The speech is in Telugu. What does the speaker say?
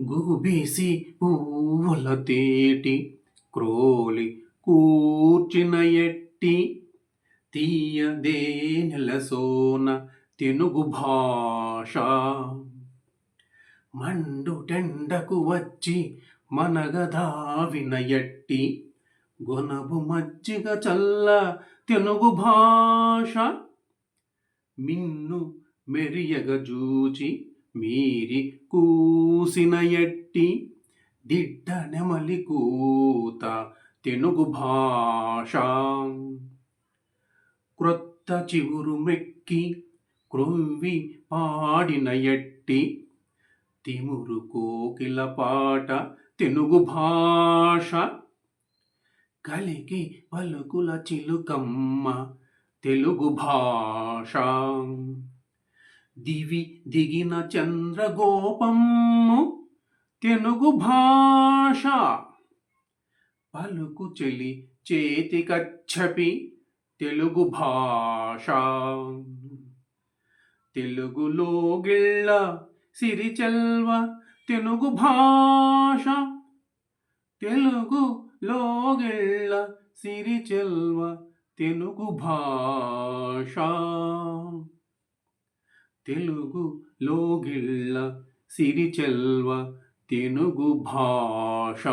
గుబీసి పువ్వుల తేటి క్రోలి కూర్చిన ఎట్టి తీయదే నెలసోన తెనుగు భాష. మండుటెండకు వచ్చి మనగదావిన ఎట్టి గొనబు మజ్జిగ చల్ల తెనుగు భాష. మిన్ను మెరియగ జూచి మీరి కూసిన ఎట్టి దిడ్డ నెమలి కూత తెనుగు భాష. క్రొత్త చిగురు మెక్కి క్రొవ్వి పాడిన ఎట్టి తిమురు కోకిల పాట తెనుగు భాష. కలికి పలుకుల చిలుకమ్మ తెలుగు భాష. దివి దిగిన చంద్రగోపమ్ము తెలుగు భాష. పలుకు చెలి చేతికచ్చపి తెలుగు భాష. తెలుగులో గిళ్ళ సిరిచెల్వ తెలుగు భాష. తెలుగు లోగిళ్ళ సిరిచెల్వ తెనుగు భాష. తెలుగు లోగిళ్ళ సిరిచెల్వ తెనుగు భాష.